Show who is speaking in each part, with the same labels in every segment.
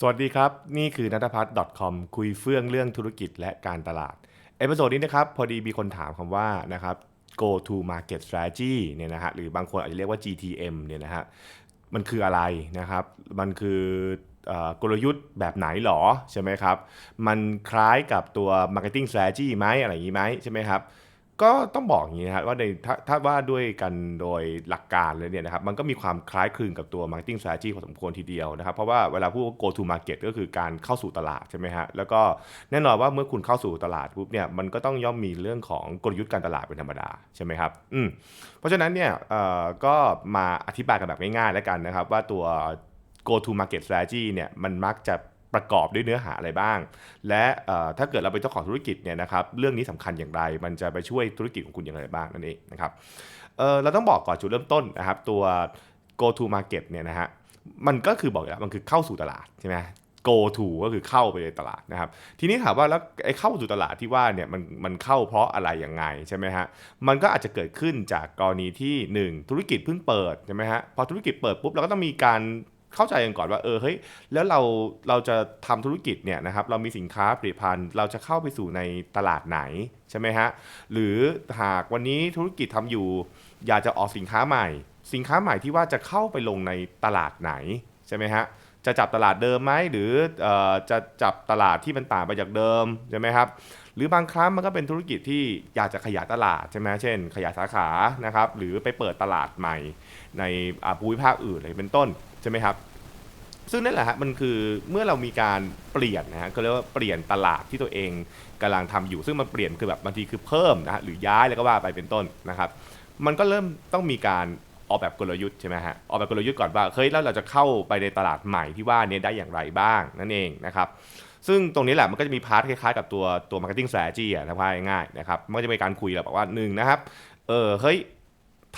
Speaker 1: สวัสดีครับ นี่คือนัทพัฒน์ .com คุยเฟื่องเรื่องธุรกิจและการตลาด เอพิโซดนี้นะครับพอดีมีคนถามคำว่านะครับ go to market strategy เนี่ยนะฮะหรือบางคนอาจจะเรียกว่า GTM เนี่ยนะฮะมันคืออะไรนะครับ มันคืออกลยุทธ์แบบไหนหรอใช่ไหมครับ มันคล้ายกับตัว marketing strategy ไหมอะไรอย่างนี้ไหมใช่ไหมครับ ก็ต้องบอกอย่างนี้นะครับว่าในถ้าถ้าว่าด้วยกันโดยหลักการเลยเนี่ยนะครับมันก็มีความคล้ายคลึงกับตัว marketing strategy พอสมควรทีเดียวนะครับเพราะว่าเวลาพูดว่า go to market ก็คือการเข้าสู่ตลาดใช่ไหมฮะแล้วก็แน่นอนว่าเมื่อคุณเข้าสู่ตลาดปุ๊บเนี่ยมันก็ต้องย่อมมีเรื่องของกลยุทธ์การตลาดเป็นธรรมดาใช่ไหมครับอืมเพราะฉะนั้นเนี่ยเอ่อก็มาอธิบายกันแบบง่ายๆแล้วกันนะครับว่าตัว go to market strategy เนี่ยมันมักจะ ประกอบด้วยเนื้อหาอะไรบ้าง และถ้าเกิดเราเป็นเจ้าของธุรกิจเนี่ยนะครับเรื่องนี้สำคัญอย่างไร มันจะไปช่วยธุรกิจของคุณอย่างไรบ้างนั่นเองนะครับเเราต้องบอกก่อนจุดเริ่มต้นนะครับตัว go to market เนี่ยนะฮะมันก็คือบอกอยู่แล้วมันคือเข้าสู่ตลาดใช่ไหม go to ก็คือเข้าไปในตลาดนะครับ ทีนี้ถามว่าแล้วไอ้เข้าสู่ตลาดที่ว่าเนี่ยมันมันเข้าเพราะอะไรยังไงใช่ไหมฮะ มันก็อาจจะเกิดขึ้นจากกรณีที่ 1 ธุรกิจเพิ่งเปิดใช่ไหมฮะ พอธุรกิจเปิดปุ๊บเราก็ต้องมีการ เข้าใจกันก่อนว่าเออเฮ้ยแล้วเราเราจะทำธุรกิจเนี่ยนะครับเรามีสินค้าผลิตภัณฑ์เราจะเข้าไปสู่ในตลาดไหนใช่ไหมฮะหรือหากวันนี้ธุรกิจทำอยู่ อยากจะออกสินค้าใหม่ สินค้าใหม่ที่ว่าจะเข้าไปลงในตลาดไหนใช่ไหมฮะจะจับตลาดเดิมไหมหรือออจะจับตลาดที่มันต่างไปจากเดิมใช่ไหมครับหรือบางครั้งมันก็เป็นธุรกิจที่อยากจะขยายตลาดใช่ไหมเช่น ขยายสาขานะครับหรือไปเปิดตลาดใหม่ในภูมิภาคอื่นอะไรเป็นต้น ใช่ไหมครับซึ่งนั่นแหละฮะมันคือเมื่อเรามีการเปลี่ยนนะฮะก็เรียกว่าเปลี่ยนตลาดที่ตัวเองกำลังทำอยู่ ซึ่งมันเปลี่ยนคือแบบบางทีคือเพิ่มนะฮะหรือย้ายแล้วก็ว่าไปเป็นต้นนะครับ มันก็เริ่มต้องมีการออกแบบกลยุทธ์ใช่ไหมฮะออกแบบกลยุทธ์ก่อนว่าเฮ้ยแล้วเราจะเข้าไปในตลาดใหม่ที่ว่าเนี้ได้อย่างไรบ้างนั่นเองนะครับซึ่งตรงนี้แหละมันก็จะมีพาร์ทคล้ายๆกับตัวตัว marketing strategy อะนะว่าง่ายๆนะครับมันก็จะมีการคุยแหละบว่าหนึ่งนะครับเออเฮ้ย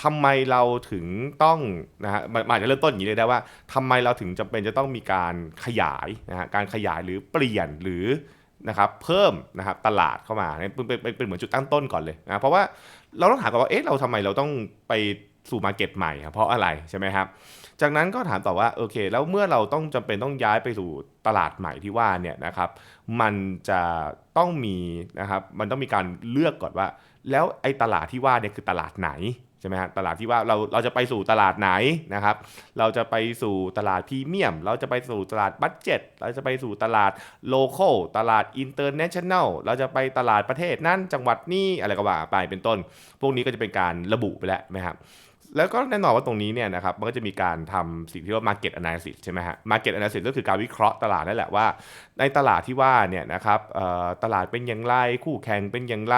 Speaker 1: ทำไมเราถึงต้องนะฮะมันมันอาจจะเริ่มต้นอย่างนี้เลยได้ว่าทำไมเราถึงจำเป็นจะต้องมีการขยายนะฮะการขยายหรือเปลี่ยนหรือนะครับเพิ่มนะครับตลาดเข้ามาเนี่ยเป็นเป็นเป็นเหมือนจุดตั้งต้นก่อนเลยนะเพราะว่าเราต้องถามก่อนว่าเอ๊ะเราทำไมเราต้องไปสู่มาเก็ตใหม่เพราะอะไรใช่ไหมครับจากนั้นก็ถามต่อว่าโอเค แล้วเมื่อเราต้องจำเป็นต้องย้ายไปสู่ตลาดใหม่ที่ว่าเนี่ยนะครับมันจะต้องมีนะครับมันต้องมีการเลือกก่อนว่า แล้วไอ้ตลาดที่ว่าเนี่ยคือตลาดไหน ใช่ไหมฮะตลาดที่ว่าเราเราจะไปสู่ตลาดไหนนะครับ เราจะไปสู่ตลาดพรีเมียม เราจะไปสู่ตลาดบัตเจ็ตเราจะไปสู่ตลาดโลเคอลตลาดอินเตอร์เนชั่นแนลเราจะไปตลาดประเทศนั่นจังหวัดนี่อะไรก็ว่าไปเป็นต้น พวกนี้ก็จะเป็นการระบุไปแล้วนะครับแล้วก็แน่นอนว่าตรงนี้เนี่ยนะครับมันก็จะมีการทำสิ่งที่เรียกว่า market analysis ใช่ไหมฮะ market analysis ก็คือการวิเคราะห์ตลาดนั่นแหละว่า ในตลาดที่ว่าเนี่ยนะครับตลาดเป็นอย่างไรคู่แข่งเป็นอย่างไร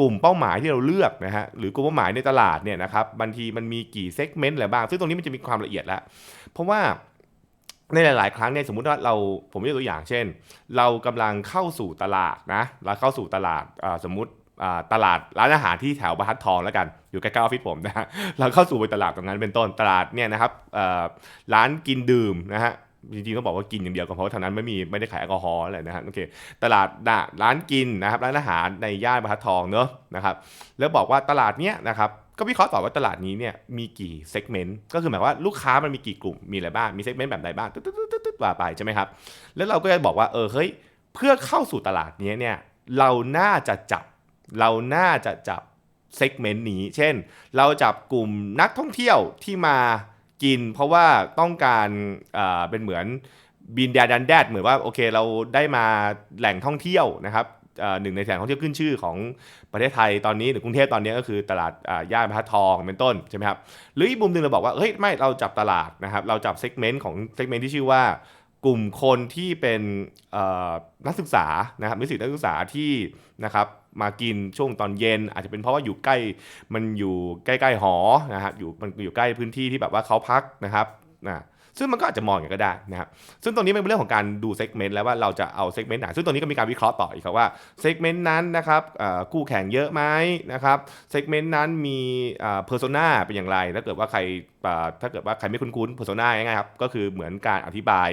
Speaker 1: กลุ่มเป้าหมายที่เราเลือกนะฮะหรือกลุ่มเป้าหมายในตลาดเนี่ยนะครับบางทีมันมีกี่เซกเมนต์อะไรบ้าง ซึ่งตรงนี้มันจะมีความละเอียดแล้ว เพราะว่าในหลาย ๆ ครั้งเนี่ยสมมุติว่าเราผมยกตัวอย่างเช่น เรากำลังเข้าสู่ตลาดนะเราเข้าสู่ตลาดสมมุติตลาดร้านอาหารที่แถวบรรทัดทองแล้วกันอยู่ใกล้ๆออฟฟิศผมนะฮะเราเข้าสู่ไปตลาดตรงนั้นเป็นต้นตลาดเนี่ยนะครับร้านกินดื่มนะฮะ จริงๆต้องบอกว่ากินอย่างเดียวก็เพราะว่าทางนั้นไม่มีไม่ได้ขายแอลกอฮอล์อะไรนะฮะโอเคตลาดนะร้านกินนะครับร้านอาหารในย่านบรรทัดทองเนอะนะครับแล้วบอกว่าตลาดเนี้ยนะครับก็วิเคราะห์ต่อว่าตลาดนี้เนี่ยมีกี่เซกเมนต์ก็คือหมายว่าลูกค้ามันมีกี่กลุ่มมีอะไรบ้างมีเซกเมนต์แบบใดบ้างตึ๊ดๆๆๆว่าไปใช่ไหมครับแล้วเราก็จะบอกว่าเออเฮ้ยเพื่อเข้าสู่ตลาดนี้เนี่ยเราน่าจะจับเราน่าจะจับเซกเมนต์นี้ เช่น เราจับกลุ่มนักท่องเที่ยวที่มา กิน เพราะว่าต้องการเป็นเหมือนบินแดดดันแดดเหมือนว่าโอเคเราได้มาแหล่งท่องเที่ยวนะครับหนึ่งในแหล่งท่องเที่ยวขึ้นชื่อของประเทศไทยตอนนี้หรือกรุงเทพตอนนี้ก็คือตลาดย่านพระทองเป็นต้นใช่ไหมครับหรืออีกมุมหนึ่งเราบอกว่าเฮ้ยไม่เราจับตลาดนะครับเราจับเซกเมนต์ของเซกเมนต์ที่ชื่อว่า กลุ่มคนที่เป็นนักศึกษานะครับนิสิตนักศึกษาที่นะครับมากินช่วงตอนเย็น อาจจะเป็นเพราะว่าอยู่ใกล้มันอยู่ใกล้ๆหอนะครับอยู่มันอยู่ใกล้พื้นที่ที่แบบว่าเขาพักนะครับนะซึ่งมันก็อาจจะมองอย่างก็ได้นะครับ ซึ่งตรงนี้เป็นเรื่องของการดูเซกเมนต์แล้วว่าเราจะเอาเซกเมนต์ไหน ซึ่งตรงนี้ก็มีการวิเคราะห์ต่ออีกครับว่าเซกเมนต์นั้นนะครับคู่แข่งเยอะไหมนะครับ เซกเมนต์นั้นมีเพอร์โซนาเป็นอย่างไร ถ้าเกิดว่าใครถ้าเกิดว่าใครไม่คุ้นๆเพอร์โซนาง่ายๆครับ ก็คือเหมือนการอธิบาย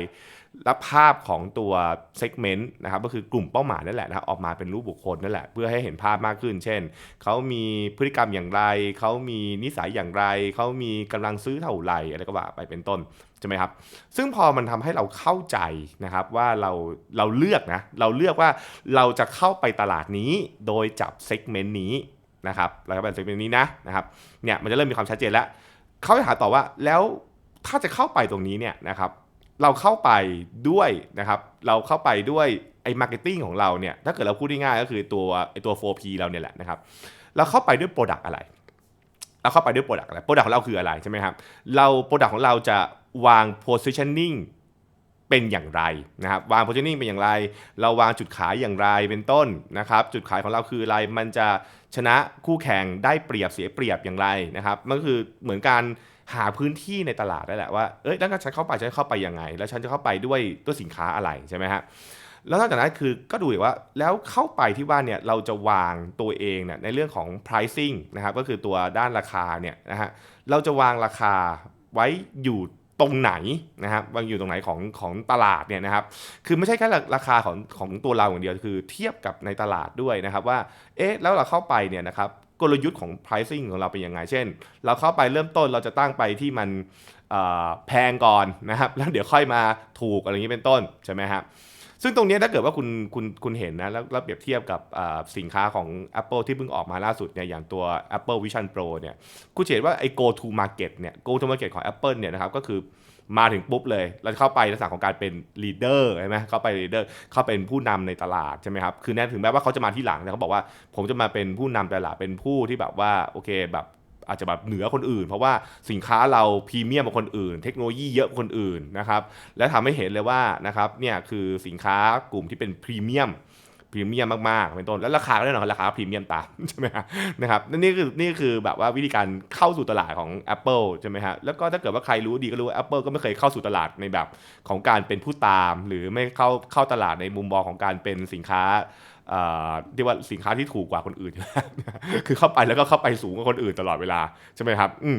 Speaker 1: รับภาพของตัว segment นะครับก็คือกลุ่มเป้าหมายนั่นแหละนะครับออกมาเป็นรูปบุคคลนั่นแหละเพื่อให้เห็นภาพมากขึ้น เช่นเขามีพฤติกรรมอย่างไร เขามีนิสัยอย่างไร เขามีกำลังซื้อเท่าไหร่อะไรก็ว่าไปเป็นต้นใช่ไหมครับซึ่งพอมันทำให้เราเข้าใจนะครับว่าเราเราเลือกนะเราเลือกว่าเราจะเข้าไปตลาดนี้โดยจับ segment นี้นะครับแล้วก็เป็น segment นี้นะนะครับเนี่ยมันจะเริ่มมีความชัดเจนแล้วเขาจะหาต่อว่าแล้วถ้าจะเข้าไปตรงนี้เนี่ยนะครับ เราเข้าไปด้วยนะครับเราเข้าไปด้วยไอ้มาร์เก็ตติ้งของเราเนี่ยถ้าเกิดเราพูดง่ายๆก็คือตัวไอ้ตัว 4P เราเนี่ยแหละนะครับเราเข้าไปด้วยโปรดักอะไร เราเข้าไปด้วยโปรดักอะไรโปรดักของเราคืออะไรใช่ไหมครับเราโปรดักของเราจะวาง positioning เป็นอย่างไรนะครับวาง positioning เป็นอย่างไร เราวางจุดขายอย่างไรเป็นต้นนะครับ จุดขายของเราคืออะไรมันจะชนะคู่แข่งได้เปรียบเสียเปรียบอย่างไรนะครับมันก็คือเหมือนการ หาพื้นที่ในตลาดได้แหละว่า เอ้ยแล้วฉันเข้าไปฉันเข้าไปยังไง แล้วฉันจะเข้าไปด้วยตัวสินค้าอะไรใช่ไหมฮะ แล้วนอกจากนั้นคือก็ดูอีกว่าแล้วเข้าไปที่ว่าเนี่ยเราจะวางตัวเองเนี่ยในเรื่องของ pricing นะครับก็คือตัวด้านราคาเนี่ยนะฮะเราจะวางราคาไว้อยู่ตรงไหนนะครับวางอยู่ตรงไหนของของตลาดเนี่ยนะครับ คือไม่ใช่แค่ราคาของของตัวเราอย่างเดียว คือเทียบกับในตลาดด้วยนะครับว่า เอ๊ะ แล้วเราเข้าไปเนี่ยนะครับ กลยุทธ์ของ pricing ของเราเป็นยังไง เช่น เราเข้าไปเริ่มต้นเราจะตั้งไปที่มันแพงก่อนนะครับแล้วเดี๋ยวค่อยมาถูกอะไรอย่างนี้เป็นต้นใช่ไหมครับซึ่งตรงนี้ถ้าเกิดว่าคุณคุณคุณเห็นนะแล้วเปรียบเทียบกับสินค้าของ Apple ที่เพิ่งออกมาล่าสุดเนี่ยอย่างตัว Apple Vision Pro เนี่ยคุณเห็นว่าไอ้ go to market เนี่ย go to market ของ Apple เนี่ยนะครับก็คือ มาถึงปุ๊บเลย เราเข้าไปในลักษณะของการเป็นลีดเดอร์ใช่ไหมเข้าไปลีดเดอร์เข้าเป็นผู้นำในตลาดใช่ไหมครับคือแน่ถึงแม้ว่าเขาจะมาที่หลังแต่เขาบอกว่า ผมจะมาเป็นผู้นำตลาดเป็นผู้ที่แบบว่าโอเคแบบอาจจะแบบเหนือคนอื่น เพราะว่าสินค้าเราพรีเมียมกว่าคนอื่น เทคโนโลยีเยอะกว่าคนอื่นนะครับและทำให้เห็นเลยว่านะครับเนี่ยคือสินค้ากลุ่มที่เป็นพรีเมียม พรีเมียมมากๆเป็นต้นแล้วราคาก็แน่นอนราคาพรีเมียมตามใช่ไหมนะครับนี่คือนี่คือแบบว่าวิธีการเข้าสู่ตลาดของ Apple ใช่ไหมฮะแล้วก็ถ้าเกิดว่าใครรู้ดีก็รู้ว่า Apple ก็ไม่เคยเข้าสู่ตลาดในแบบของการเป็นผู้ตาม หรือไม่เข้าเข้าตลาดในมุมมองของการเป็นสินค้าเรียกว่าสินค้าที่ถูกกว่าคนอื่น คือเข้าไปแล้วก็เข้าไปสูงกว่าคนอื่นตลอดเวลา ใช่ไหมครับอืม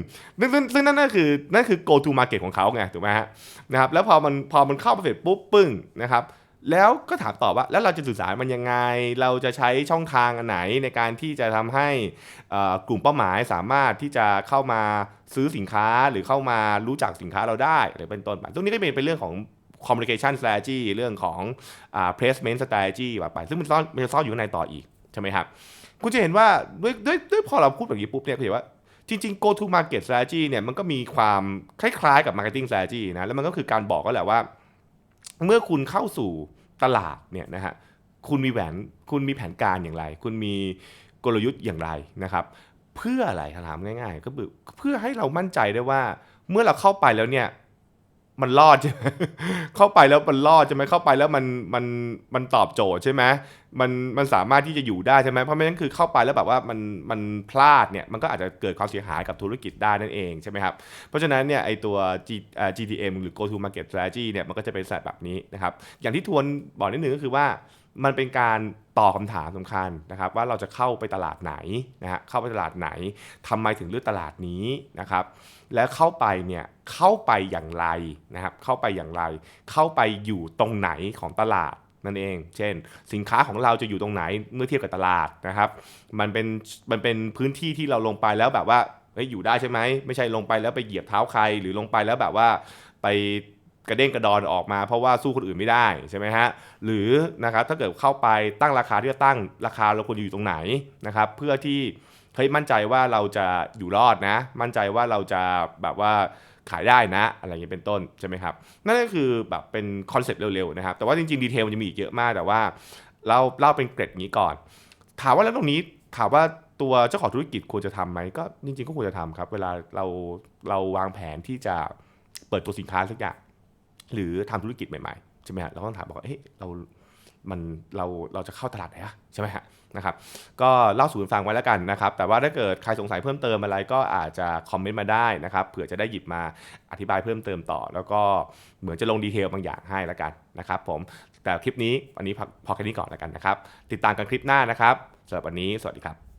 Speaker 1: ซึ่งซึ่งนั่นนั่นคือนั่นคือ go to market ของเขาไงถูกไหมฮะนะครับแล้วพอมันพอมันเข้าไปเสร็จปุ๊บปึ้งนะครับ แล้วก็ถามต่อว่าแล้วเราจะสื่อสารมันยังไง เราจะใช้ช่องทางอันไหนในการที่จะทำให้กลุ่มเป้าหมายสามารถที่จะเข้ามาซื้อสินค้าหรือเข้ามารู้จักสินค้าเราได้หรือเป็นต้นไปตรงนี้ก็เป็นเป็นเรื่องของ communication strategy เรื่องของ placement strategy ว่าไป ซึ่งมันซ่อนมันซ่อนอยู่ในต่ออีก ใช่ไหมครับ คุณจะเห็นว่าด้วยด้วยด้วยพอเราพูดแบบนี้ปุ๊บเนี่ยคุณเห็นว่าจริงๆ go to market strategy เนี่ยมันก็มีความคล้ายๆกับ marketing strategy นะแล้วมันก็คือการบอกก็แหละว่า เมื่อคุณเข้าสู่ตลาดเนี่ยนะฮะคุณมีแผนคุณมีแผนการอย่างไร คุณมีกลยุทธ์อย่างไรนะครับ เพื่ออะไรถามง่าย ๆ ก็คือเพื่อให้เรามั่นใจได้ว่า เมื่อเราเข้าไปแล้วเนี่ย มันรอดใช่ไหมเข้าไปแล้วมันรอดใช่ไหมเข้าไปแล้วมันมันมันตอบโจทย์ใช่ไหมมันมันสามารถที่จะอยู่ได้ใช่ไหมเพราะไม่งั้นคือเข้าไปแล้วแบบว่ามันมันพลาดเนี่ยมันก็อาจจะเกิดความเสียหายกับธุรกิจได้นั่นเองใช่ไหมครับเพราะฉะนั้นเนี่ยไอตัว G, GTM หรือ Go to Market Strategy เนี่ยมันก็จะเป็นแบบนี้นะครับอย่างที่ทวนบอกนิดนึงก็คือว่ามันเป็นการ ตอบคาถามสำคัญนะครับว่าเราจะเข้าไปตลาดไหนนะฮะเข้าไปตลาดไหนทำไมถึงเลือกตลาดนี้นะครับแล้วเข้าไปเนี่ยเข้าไปอย่างไรนะครับเข้าไปอย่างไร เข้าไปอยู่ตรงไหนของตลาดนั่นเอง เช่น สินค้าของเราจะอยู่ตรงไหนเมื่อเทียบกับตลาดนะครับ มันเป็นมันเป็นพื้นที่ที่เราลงไปแล้วแบบว่าเฮ้ยอยู่ได้ใช่ไหมไม่ใช่ลงไปแล้วไปเหยียบเท้าใคร หรือลงไปแล้วแบบว่าไป กระเด้งกระดอนออกมาเพราะว่าสู้คนอื่นไม่ได้ใช่ไหมฮะหรือนะครับถ้าเกิดเข้าไปตั้งราคาที่จะตั้งราคาเราควรอยู่ตรงไหนนะครับเพื่อที่เฮ้ยมั่นใจว่าเราจะอยู่รอดนะ มั่นใจว่าเราจะแบบว่าขายได้นะอะไรอย่างนี้เป็นต้นใช่ไหมครับนั่นก็คือแบบเป็นคอนเซ็ปต์เร็วๆนะครับแต่ว่าจริงๆดีเทลมันจะมีอีกเยอะมากแต่ว่าเราเล่าเป็นเกร็ดนี้ก่อน ถามว่าแล้วตรงนี้ถามว่าตัวเจ้าของธุรกิจควรจะทำไหมก็จริงๆก็ควรจะทำครับ เวลาเราเราวางแผนที่จะเปิดตัวสินค้าสักอย่าง หรือทำธุรกิจใหม่ๆใช่ไหมฮะเราต้องถามบอกว่าเฮ้ยเรามันเราเราจะเข้าตลาดไหนอะใช่ไหมฮะนะครับก็เล่าสู่ฟังไว้แล้วกันนะครับแต่ว่าถ้าเกิดใครสงสัยเพิ่มเติมอะไรก็อาจจะคอมเมนต์มาได้นะครับเผื่อจะได้หยิบมาอธิบายเพิ่มเติมต่อ แล้วก็เหมือนจะลงดีเทลบางอย่างให้แล้วกันนะครับผมแต่คลิปนี้วันนี้พอแค่นี้ก่อนแล้วกันนะครับติดตามกันคลิปหน้านะครับสำหรับวันนี้สวัสดีครับ